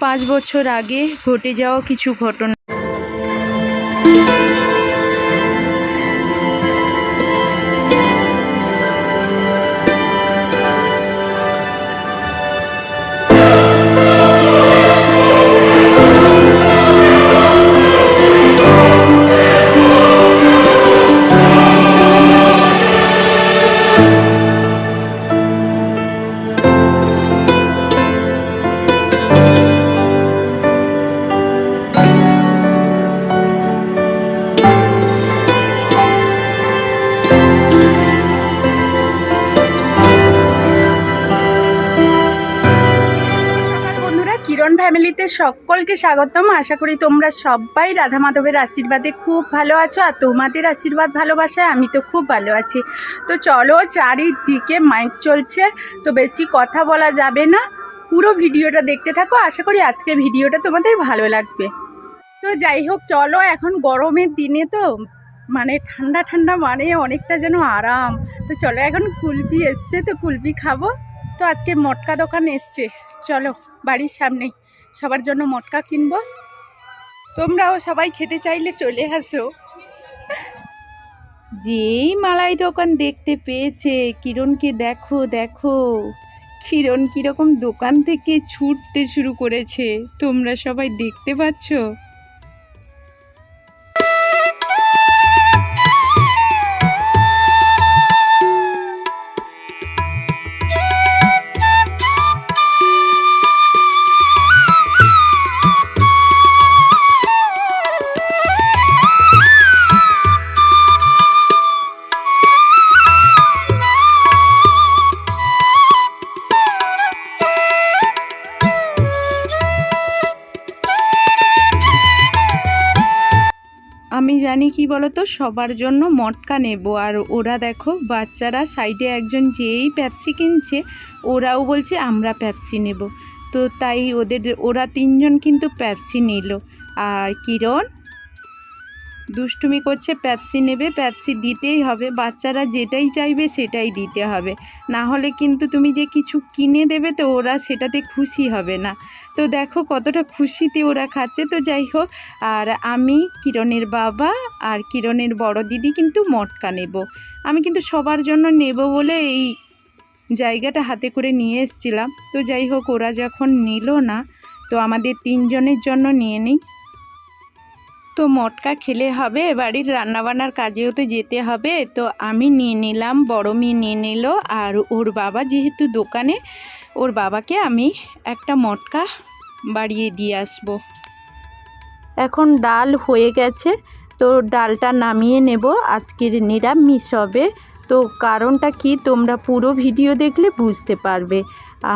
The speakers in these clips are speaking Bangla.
পাঁচ বছর আগে ঘটে যাওয়া কিছু ঘটনা। সকলকে স্বাগতম। আশা করি তোমরা সবাই রাধা মাধবের আশীর্বাদে খুব ভালো আছো আর তোমাদের আশীর্বাদ ভালোবাসায় আমি তো খুব ভালো আছি। তো চলো চারিদিকে মাইক চলছে, তো বেশি কথা বলা যাবে না। পুরো ভিডিওটা দেখতে থাকো। আশা করি আজকে ভিডিওটা তোমাদের ভালো লাগবে। তো যাই হোক, চলো এখন গরমের দিনে তো মানে ঠান্ডা ঠান্ডা মানে অনেকটা যেন আরাম। তো চলো এখন কুলপি এসছে, তো কুলপি খাব। তো আজকে মটকা দোকান এসছে। চলো বাড়ির সামনেই। সবার জন্য মটকা কিনব। তোমরাও সবাই খেতে চাইলে চলে আসো। যেই মালাই দোকান দেখতে পেয়েছে, কিরণকে দেখো দেখো। কিরণ কীরকম দোকান থেকে ছুটতে শুরু করেছে। তোমরা সবাই দেখতে পাচ্ছ? আমি জানি কি বলতো, সবার জন্য মটকা নেব। আর ওরা দেখো, বাচ্চারা সাইডে একজন যেই প্যাপসি কিনছে, ওরাও বলছে আমরা প্যাপসি নেব। তো তাই ওদের, ওরা তিনজন কিন্তু প্যাপসি নিল। আর কিরণ দুষ্টুমি করছে প্যাপসি নেবে প্যাপসি দিতেই হবে। বাচ্চারা যেটাই চাইবে সেটাই দিতে হবে। না হলে কিন্তু তুমি যে কিছু কিনে দেবে তো ওরা সেটাতে খুশি হবে না। তো দেখো কতটা খুশিতে ওরা খাচ্ছে। তো যাই হোক, আর আমি কিরণের বাবা আর কিরণের বড় দিদি কিন্তু মটকা নেব। আমি কিন্তু সবার জন্য নেব বলে এই জায়গাটা হাতে করে নিয়ে এসেছিলাম। তো যাই হোক, ওরা যখন নিল না, তো আমাদের তিনজনের জন্য নিয়ে নিই। তো মটকা খেলে হবে, বাড়ির রান্নাবান্নার কাজেও তো যেতে হবে। তো আমি নিয়ে নিলাম, বড় মেয়ে নিয়ে নিল, আর ওর বাবা যেহেতু দোকানে, ওর বাবাকে আমি একটা মটকা বাড়িয়ে দিয়ে আসব। এখন ডাল হয়ে গেছে, তো ডালটা নামিয়ে নেব। আজকের নিরামিষ হবে। তো কারণটা কি? তোমরা পুরো ভিডিও দেখলে বুঝতে পারবে।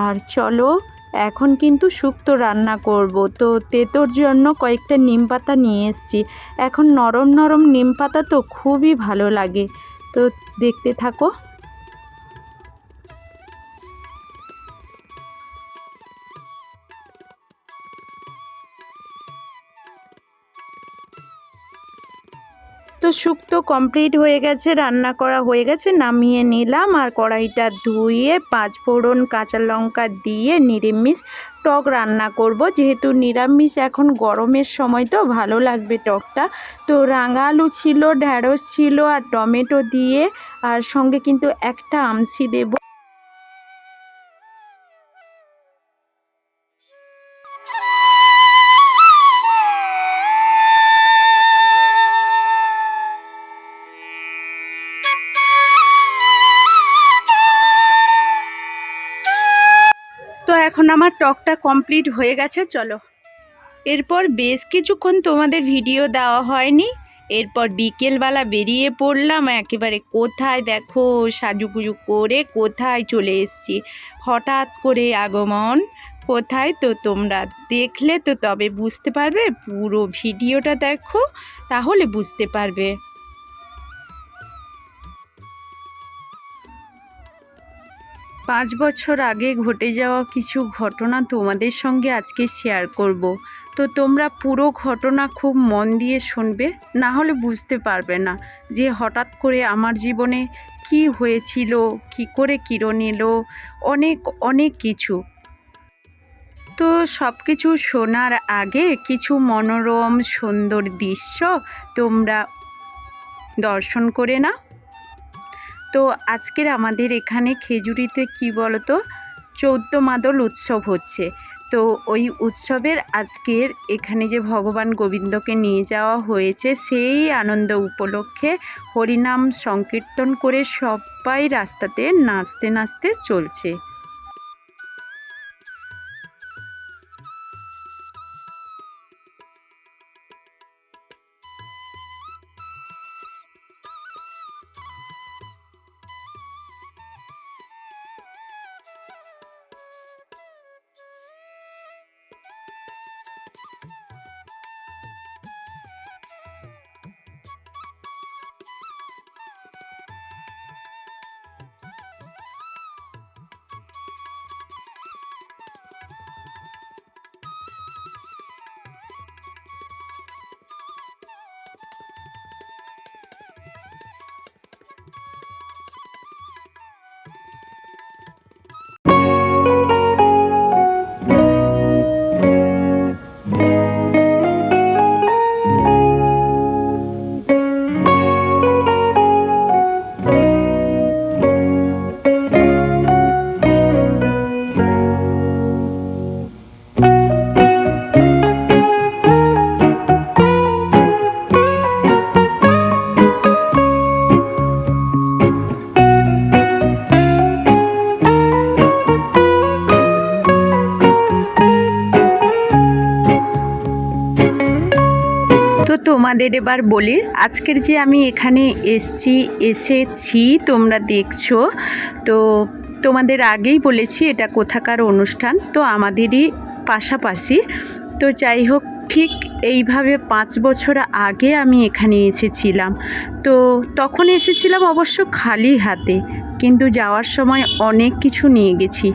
আর চলো এখন কিন্তু শুক্তো রান্না করব। তো তেতোর জন্য কয়েকটা নিম পাতা নিয়ে এসেছি। এখন নরম নরম নিম পাতা তো খুবই ভালো লাগে। তো দেখতে থাকো। শুক্তো কমপ্লিট হয়ে গেছে, রান্না করা হয়ে গেছে, নামিয়ে নিলাম আর কড়াইটা ধুয়ে পাঁচ ফোড়ন কাঁচা লঙ্কা দিয়ে নিরামিষ টক রান্না করব। যেহেতু নিরামিষ এখন গরমের সময় তো ভালো লাগবে টকটা। তো রাঙা আলু ছিল, ঢ্যাঁড়স ছিল আর টমেটো দিয়ে আর সঙ্গে কিন্তু একটা আমসি দেব। এখন আমার টকটা কমপ্লিট হয়ে গেছে, চলো। এরপর বেশ কিছুক্ষণ তোমাদের ভিডিও দেওয়া হয়নি। এরপর বিকেলবেলা বেরিয়ে পড়লাম, একেবারে কোথায় দেখো সাজুগুজু করে কোথায় চলে এসেছি। হঠাৎ করে আগমন, কোথায়? তো তোমরা দেখলে তো তবে বুঝতে পারবে, পুরো ভিডিওটা দেখো, তাহলে বুঝতে পারবে। পাঁচ বছর আগে ঘটে যাওয়া কিছু ঘটনা তোমাদের সঙ্গে আজকে শেয়ার করব। তো তোমরা পুরো ঘটনা খুব মন দিয়ে শুনবে, না হলে বুঝতে পারবে না যে হঠাৎ করে আমার জীবনে কি হয়েছিল, কি করে কিরণ এলো, অনেক অনেক কিছু। তো সব কিছু শোনার আগে কিছু মনোরম, সুন্দর দৃশ্য তোমরা দর্শন করে না তো আজকের আমাদের এখানে খেজুরিতে কি বলতো? চৌদ্দ মাদল উৎসব হচ্ছে। তো ওই উৎসবের আজকের এখানে যে ভগবান গোবিন্দকে নিয়ে যাওয়া হয়েছে, সেই আনন্দ উপলক্ষে হরিনাম সংকীর্তন করে সবাই রাস্তাতে নাচতে নাচতে চলছে। তোমাদের এবার বলি, আজকের যে আমি এখানে এসছি, এসেছি, তোমরা দেখছ। তো তোমাদের আগেই বলেছি, এটা কোথাকার অনুষ্ঠান, তো আমাদেরই পাশাপাশি। তো যাই হোক, ঠিক এইভাবে পাঁচ বছর আগে আমি এখানে এসেছিলাম। তো তখন এসেছিলাম অবশ্য খালি হাতে। কিন্তু যাওয়ার সময় অনেক কিছু নিয়ে গেছি।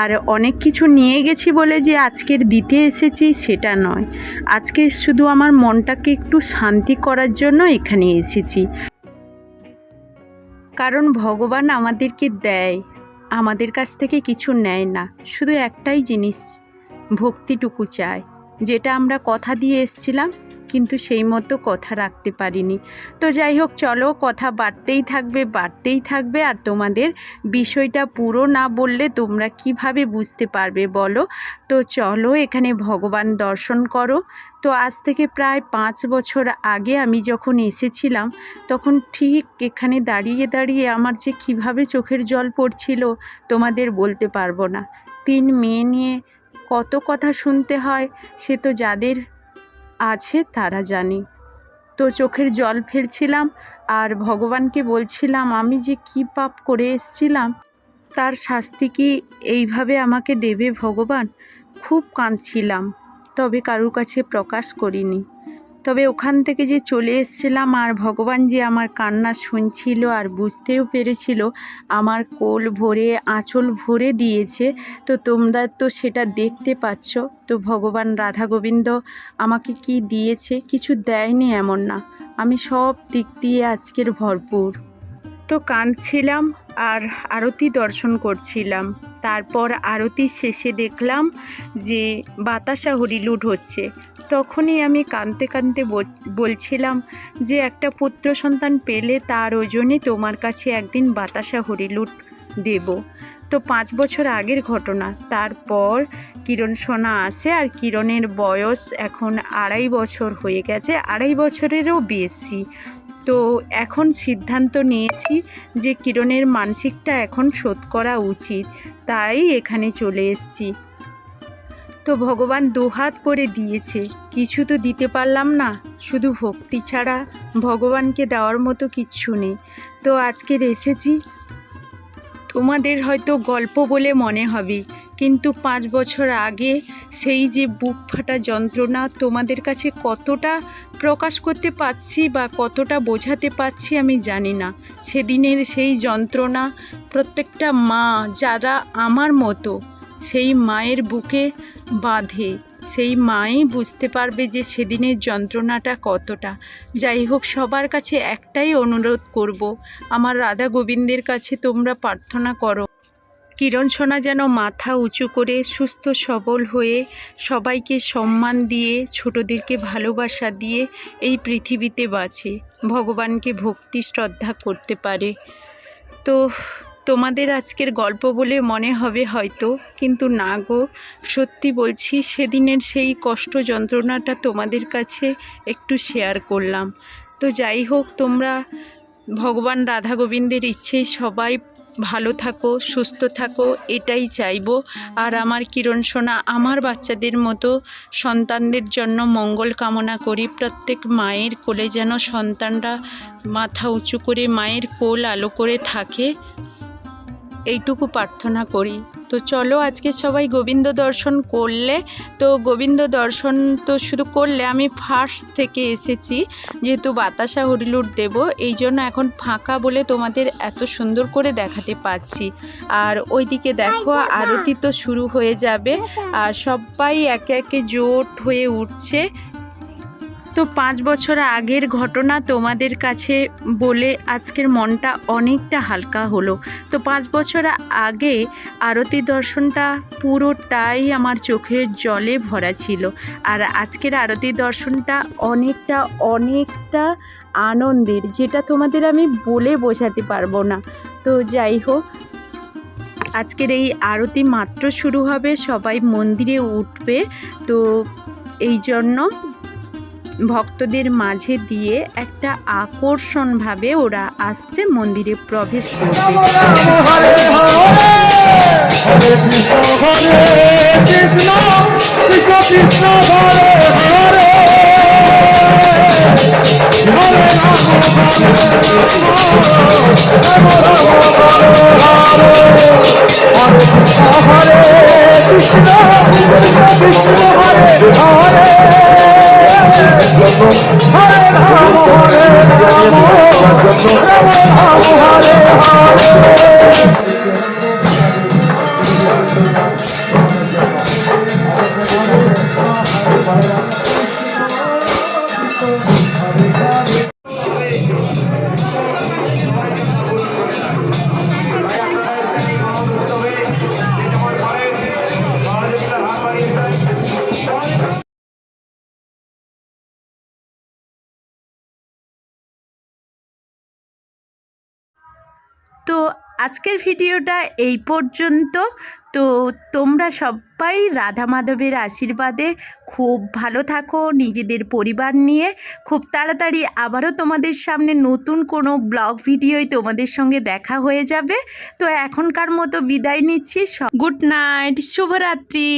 আর অনেক কিছু নিয়ে গেছি বলে যে আজকের দিতে এসেছি সেটা নয়। আজকে শুধু আমার মনটাকে একটু শান্তি করার জন্য এখানে এসেছি। কারণ ভগবান আমাদেরকে দেয়, আমাদের কাছ থেকে কিছু নেয় না, শুধু একটাই জিনিস, ভক্তিটুকু চায়। যেটা আমরা কথা দিয়ে এসছিলাম, কিন্তু সেই মতো কথা রাখতে পারিনি। তো যাই হোক, চলো কথা বাড়তেই থাকবে বাড়তেই থাকবে। আর তোমাদের বিষয়টা পুরো না বললে তোমরা কীভাবে বুঝতে পারবে বলো? তো চলো এখানে ভগবান দর্শন করো। তো আজ থেকে প্রায় পাঁচ বছর আগে আমি যখন এসেছিলাম, তখন ঠিক এখানে দাঁড়িয়ে দাঁড়িয়ে আমার যে কীভাবে চোখের জল পড়ছিল, তোমাদের বলতে পারব না। তিন মেয়ে নিয়ে কত কথা শুনতে হয়, সে তো যাদের আছে তারা জানে। তো চোখের জল ফেলছিলাম আর ভগবানকে বলছিলাম, আমি যে কি পাপ করে এসছিলাম, তার শাস্তি কি এইভাবে আমাকে দেবে ভগবান? খুব কাঁদছিলাম, তবে কারুর কাছে প্রকাশ করিনি। তবে ওখান থেকে যে চলে এসেছিলাম আর ভগবান যে আমার কান্না শুনছিল আর বুঝতেও পেরেছিল, আমার কোল ভরে, আঁচল ভরে দিয়েছে, তো তোমরা তো সেটা দেখতে পাচ্ছ। তো ভগবান রাধা গোবিন্দ আমাকে কি দিয়েছে কিছু দেয়নি এমন না। আমি সব দিক দিয়ে আজকের ভরপুর। তো কাঁদছিলাম আর আরতি দর্শন করছিলাম। তারপর আরতি শেষে দেখলাম যে বাতাসা হরিলুট হচ্ছে। তখনই আমি কাঁদতে কাঁদতে বলছিলাম যে একটা পুত্র সন্তান পেলে তার ওজনে তোমার কাছে একদিন বাতাসা হরিলুট দেব। তো পাঁচ বছর আগের ঘটনা। তারপর কিরণ সোনা আসে আর কিরণের বয়স এখন আড়াই বছর হয়ে গেছে, আড়াই বছরেরও বেশি। তো এখন সিদ্ধান্ত নিয়েছি যে কিরণের মানসিকটা এখন শোধ করা উচিত। তাই এখানে চলে এসেছি। তো ভগবান দুহাত করে দিয়েছে। কিছু তো দিতে পারলাম না, শুধু ভক্তি ছাড়া ভগবানকে দেওয়ার মতো কিচ্ছু নেই। তো আজকের এসেছি। তোমাদের হয়তো গল্প বলে মনে হবে, কিন্তু পাঁচ বছর আগে সেই যে বুক ফাটা যন্ত্রণা তোমাদের কাছে কতটা প্রকাশ করতে পারছি বা কতটা বোঝাতে পারছি আমি জানি না। সেদিনের সেই যন্ত্রণা প্রত্যেকটা মা যারা আমার মতো সেই মায়ের বুকে বাঁধে। সেই মাই বুঝতে পারবে যে সেদিনের যন্ত্রণাটা কতটা। যাই হোক সবার কাছে একটাই অনুরোধ করব, আমার রাধা গোবিন্দের কাছে তোমরা প্রার্থনা করো। কিরণ সোনা যেন মাথা উঁচু করে সুস্থ, সবল হয়ে সবাইকে সম্মান দিয়ে, ছোটদেরকে ভালোবাসা দিয়ে এই পৃথিবীতে বাঁচে। ভগবানকে ভক্তি, শ্রদ্ধা করতে পারে। তো তোমাদের আজকের গল্প বলে মনে হবে হয়তো, কিন্তু না গো। সত্যি বলছি, সেদিনের সেই কষ্ট যন্ত্রণাটা তোমাদের কাছে একটু শেয়ার করলাম। তো যাই হোক, তোমরা ভগবান রাধা গোবিন্দের ইচ্ছেই সবাই ভালো থাকো, সুস্থ থাকো, এটাই চাইব। আর আমার কিরণ সোনা, আমার বাচ্চাদের মতো সন্তানদের জন্য মঙ্গল কামনা করি। প্রত্যেক মায়ের কোলে যেন সন্তানরা মাথা উঁচু করে, মায়ের কোল আলো করে থাকে। এইটুকু প্রার্থনা করি। তো চলো আজকে সবাই গোবিন্দ দর্শন করলে। তো গোবিন্দ দর্শন তো শুধু করলে আমি ফার্স্ট থেকে এসেছি। যেহেতু বাতাসা হরিলুট দেব এই জন্য এখন ফাঁকা বলে তোমাদের এত সুন্দর করে দেখাতে পারছি। আর ওইদিকে দেখো আরতি তো শুরু হয়ে যাবে। আর সবাই একে একে জোট হয়ে উঠছে। তো পাঁচ বছর আগের ঘটনা তোমাদের কাছে বলে আজকের মনটা অনেকটা হালকা হলো। তো পাঁচ বছর আগে আরতি দর্শনটা পুরোটাই আমার চোখের জলে ভরা ছিল। আর আজকের আরতি দর্শনটা অনেকটা অনেকটা আনন্দের, যেটা তোমাদের আমি বলে বোঝাতে পারব না। তো যাই হোক, আজকের এই আরতি মাত্র শুরু হবে, সবাই মন্দিরে উঠবে। তো এই জন্য ভক্তদের মাঝে দিয়ে একটা আকর্ষণভাবে ওরা আসছে মন্দিরে প্রবেশ করবে তো আজকের ভিডিওটা এই পর্যন্ত। তো তোমরা সবাই রাধা মাধবের আশীর্বাদে খুব ভালো থাকো নিজেদের পরিবার নিয়ে। খুব তাড়াতাড়ি আবারও তোমাদের সামনে নতুন কোনো ব্লগ ভিডিওই তোমাদের সঙ্গে দেখা হয়ে যাবে। তো এখনকার মতো বিদায় নিচ্ছি। গুড নাইট, শুভরাত্রি।